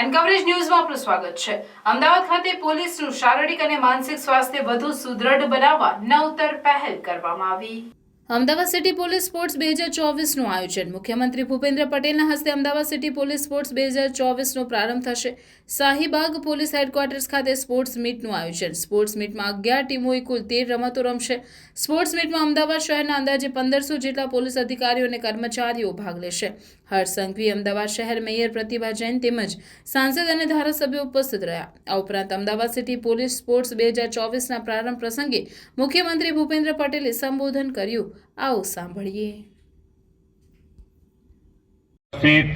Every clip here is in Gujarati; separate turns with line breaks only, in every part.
એન્ડ કવરેજ ન્યૂઝમાં આપનું સ્વાગત છે. અમદાવાદ ખાતે પોલીસનું શારીરિક અને માનસિક સ્વાસ્થ્ય વધુ સુદૃઢ બનાવવા નવતર પહેલ કરવામાં આવી. અમદાવાદ સિટી પોલીસ સ્પોર્ટ્સ બે હજાર ચોવીસનું આયોજન. મુખ્યમંત્રી ભૂપેન્દ્ર પટેલના હસ્તે અમદાવાદ સિટી પોલીસ સ્પોર્ટ્સ બે હજાર ચોવીસનો પ્રારંભ થશે. શાહીબાગ પોલીસ હેડક્વાર્ટર્સ ખાતે સ્પોર્ટ્સ મીટનું આયોજન. સ્પોર્ટ્સ મીટમાં અગિયાર ટીમોએ કુલ તેર રમતો રમશે. સ્પોર્ટ્સ મીટમાં અમદાવાદ શહેરના અંદાજે પંદરસો જેટલા પોલીસ અધિકારીઓ અને કર્મચારીઓ ભાગ લેશે. હર્ષ સંઘવી, અમદાવાદ શહેર મેયર પ્રતિભા જૈન તેમજ સાંસદ અને ધારાસભ્યો ઉપસ્થિત રહ્યા. આ ઉપરાંત અમદાવાદ સિટી પોલીસ સ્પોર્ટ્સ બે હજાર ચોવીસના પ્રારંભ પ્રસંગે મુખ્યમંત્રી ભૂપેન્દ્ર પટેલે સંબોધન કર્યું. આવો સાંભળીએ
ઉપસ્થિત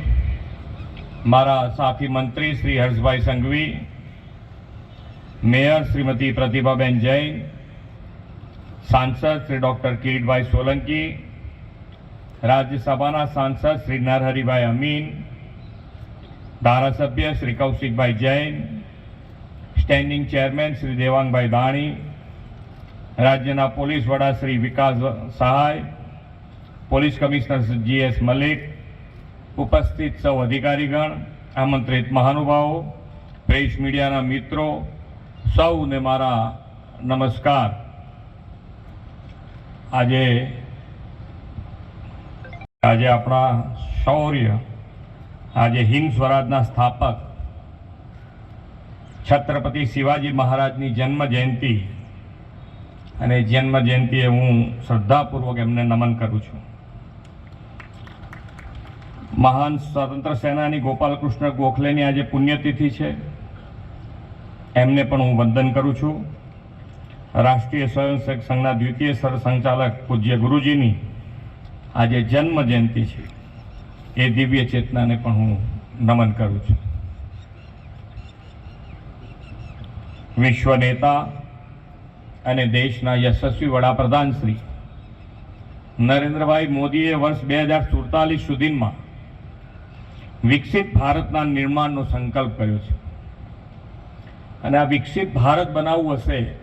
મારા સાથી મંત્રી શ્રી હર્ષભાઈ સંઘવી મેયર શ્રીમતી પ્રતિભાબેન જૈન સાંસદ શ્રી ડોક્ટર કિરીટભાઈ સોલંકી રાજ્યસભાના સાંસદ શ્રી નરહરિભાઈ અમીન ધારાસભ્ય શ્રી કૌશિકભાઈ જૈન સ્ટેન્ડિંગ ચેરમેન શ્રી દેવાંગભાઈ દાણી રાજ્યના પોલીસ વડા શ્રી વિકાસ સહાય, પોલીસ કમિશનર જીએસ મલિક, ઉપસ્થિત સૌ અધિકારીગણ, આમંત્રિત મહાનુભાવો, પ્રેસ મીડિયાના મિત્રો, સૌને મારા નમસ્કાર. આજે આજે આપણા શૌર્ય, આજે હિન્દ સ્વરાજના સ્થાપક, છત્રપતિ શિવાજી મહારાજની જન્મ જયંતિ અને જન્મ જયંતિએ હું શ્રદ્ધાપૂર્વક એમને નમન કરું છું. મહાન સ્વતંત્ર સેનાની ગોપાલકૃષ્ણ ગોખલેની આજે પુણ્યતિથિ છે. એમને પણ હું વંદન કરું છું. રાષ્ટ્રીય સ્વયંસેવક સંઘના દ્વિતીય સરસંચાલક પૂજ્ય ગુરુજીની આજે જન્મ જયંતિ છે. એ દિવ્ય ચેતનાને પણ હું નમન કરું છું. વિશ્વ નેતા અને દેશના યશસ્વી વડાપ્રધાન શ્રી નરેન્દ્રભાઈ મોદીએ વર્ષ બે હજાર સુડતાલીસ સુધીમાં વિકસિત ભારતના નિર્માણનો સંકલ્પ કર્યો છે. અને આ વિકસિત ભારત બનાવવું હશે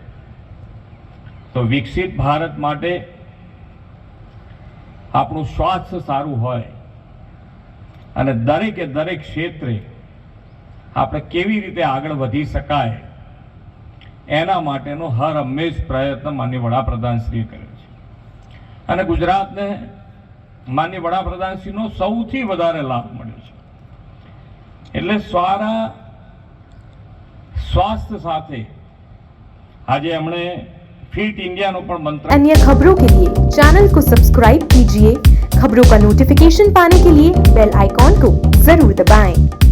તો વિકસિત ભારત માટે આપણું સ્વાસ્થ્ય સારું હોય અને દરેકે દરેક ક્ષેત્રે આપણે કેવી રીતે આગળ વધી શકાય એના માટેનો હર હંમેશ પ્રયત્ન માન્ય વડાપ્રધાનશ્રીએ કર્યો છે. અને ગુજરાતને માન્ય વડાપ્રધાનશ્રીનો સૌથી વધારે લાભ મળ્યો છે. એટલે સારા સ્વાસ્થ્ય સાથે આજે એમણે ફિટ ઇન્ડિયાનો પણ મંત્ર
અન્ય ખબરો કે liye चैनल को सब्सक्राइब कीजिए खबरों का नोटिफिकेशन पाने के लिए बेल आइकॉन को जरूर दबाएं